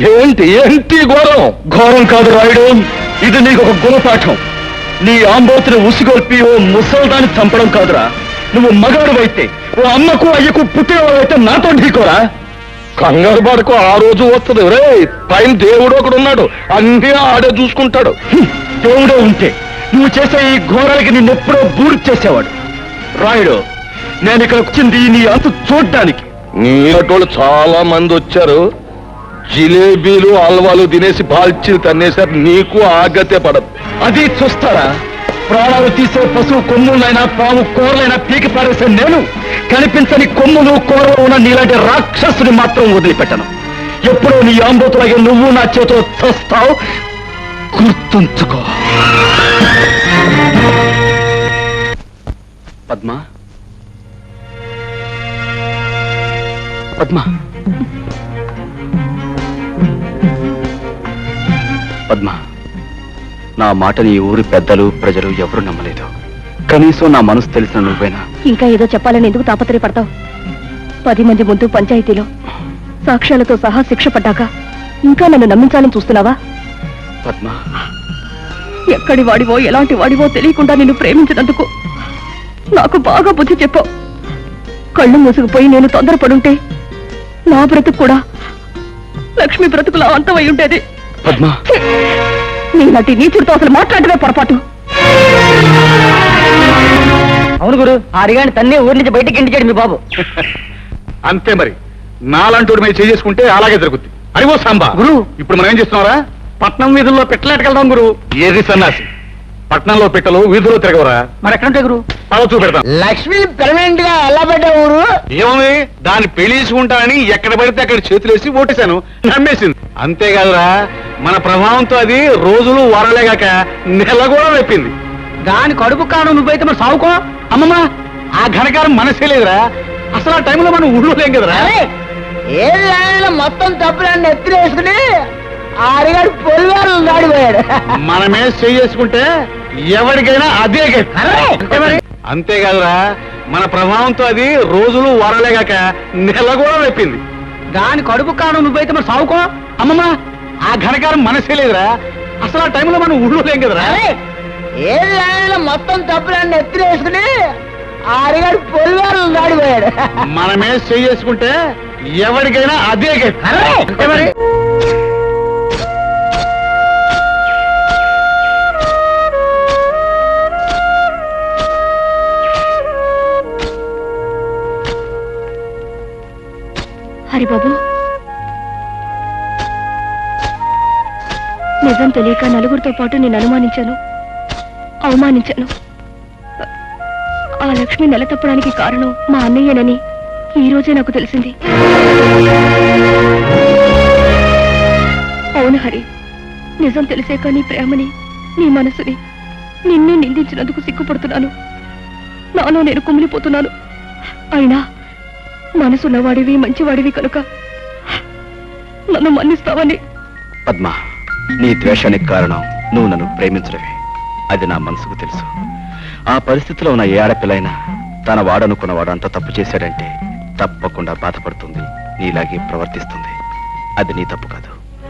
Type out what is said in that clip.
ఏంటి? ఏంటి ఘోరం? ఘోరం కాదు రాయుడు. ఇది నీకు ఒక గుణపాఠం. నీ ఆంబోతుని ఉసిగొల్పి ఓ ముసల్దాన్ని చంపడం కాదురా. నువ్వు మగాడు అయితే ఓ అమ్మకు అయ్యకు పుట్టినవాడైతే నాతో ఢీకోరా కంగారు పడకు ఆ రోజు వస్తుంది. రే పైన దేవుడు ఒకడు ఉన్నాడు. అన్ని ఆడే చూసుకుంటాడు. దేవుడే ఉంటే. నువ్వు చేసే ఈ ఘోరాలకి నిన్నెప్పుడో బూడి చేసేవాడు. రాయుడు నేను ఇక్కడ వచ్చింది నీ అంతు చూడ్డానికి. నీటోళ్ళు చాలా మంది వచ్చారు. జిలేబీలు హల్వాలు తినేసి బాల్చీలు తన్నేశారు. నీకు ఆగతే పడదు. అది చూస్తారా? ప్రాణాలు తీసే పశువు కొమ్ములైనా పాము కూరలైనా పీకి పారేసే నేను కనిపించని కొమ్ములు కూరలు ఉన్న నీలాంటి రాక్షసుని మాత్రం వదిలిపెట్టను. ఎప్పుడో నీ ఆంబోతులాగే నువ్వు నా చేతిలో చస్తావు. గుర్తుంచుకో. పద్మ? పద్మ? పద్మ నా మాటని ఊరి పెద్దలు ప్రజలు ఎవరు నమ్మలేదు. కనీసం నా మనసు తెలిసిన నువ్వేనా? ఇంకా ఏదో చెప్పాలని ఎందుకు తాపత్రయపడతావు? పది మంది ముందు పంచాయతీలో సాక్ష్యాలతో సహా శిక్ష పడ్డాక ఇంకా నన్ను నమ్మించాలని చూస్తున్నావా? పద్మ. ఎక్కడి వాడివో ఎలాంటి వాడివో తెలియకుండా నిన్ను ప్రేమించినందుకు నాకు బాగా బుద్ధి చెప్పావు కళ్ళు మూసుకుపోయి నేను తొందరపడుంటే నా బ్రతుకు కూడా లక్ష్మి బ్రతుకులా అంతమై ఉండేది. పద్మ! నీలాంటి నీచుడితో అసలు మాట్లాడమే పొరపాటు. అవును గురు ఆరిగాని తన్నే ఊరి నుంచి బయటికి ఇంటిచాడు మీ బాబు. అంతే మరి. నాలంటోడి మీద చేసుకుంటే అలాగే జరుగుద్ది. అరివో సాంబా. గురు. ఇప్పుడు మనం ఏం చేస్తున్నారా పట్నం వీధుల్లో పెట్టలేటకెళ్దాం గురు. ఏది సన్నాసి? పట్నంలో పెట్టలు వీధుల్లో తిరగవరా? మరి ఎక్కడుంటే గురు? పద చూపెడతాం. లక్ష్మి పెర్మనెంట్గా ఎలా పెట్టా ఊరు? ఏముంది? దాన్ని పెళ్ళిసుకుంటానని ఎక్కడ పడితే అక్కడ చేతులేసి ఓటేశాను. నమ్మేసింది. అంతేకాదురా మన ప్రభావంతో అది రోజులు వారలేగాక నెల కూడా రెప్పింది దాని కడుపు కాను నువ్వైతే మరి సావుకో? అమ్మమ్మ ఆ ఘనకారం మనసే లేదురా. అసలు ఆ టైంలో మనం ఊళ్ళో లేం కదరా. ఏ లైన్లో మొత్తం తప్పులన్నీ ఎత్తులు వేసుకుని ఆరిగాడు పొలివారు దాడిపోయాడు మనమే చేసుకుంటే ఎవరికైనా అదే గతి. అంతేకాదురా మన ప్రభావంతో అది రోజులు వారలేగాక నెల కూడా రెప్పింది దాని కడుపు కాను నువ్వైతే మరి సావుకో? అమ్మమ్మ ఆ ఘనకారం మనసే లేదురా. అసలు ఆ టైంలో మనం ఊళ్ళో లేం కదరా ఏ లైన్లో మొత్తం తప్పులన్నీ ఎత్తులు వేసుకుని ఆరిగాడు పొలివారు దాడిపోయాడు. మనమే చేసుకుంటే ఎవరికైనా అదే మరి. హరిబాబు. నిజం తెలియక నలుగురితో పాటు నేను అనుమానించాను. అవమానించాను. ఆ లక్ష్మి నెల తప్పడానికి కారణం మా అన్నయ్యనని ఈ రోజే నాకు తెలిసింది. అవును హరి నిజం తెలిసాక నీ ప్రేమని నీ మనసుని నిన్నే నిందించినందుకు సిగ్గుపడుతున్నాను. నాలో నేను కుమిలిపోతున్నాను. అయినా మనసున్నవాడివి మంచివాడివి కనుక నన్ను మన్నిస్తావని. పద్మ నీ ద్వేషానికి కారణం నువ్వు నన్ను ప్రేమించడమే. అది నా మనసుకు తెలుసు. ఆ పరిస్థితిలో ఉన్న ఏ ఆడపిల్లైనా తన వాడనుకున్నవాడు అంత తప్పు చేశాడంటే తప్పకుండా బాధపడుతుంది నీలాగే ప్రవర్తిస్తుంది. అది నీ తప్పు కాదు.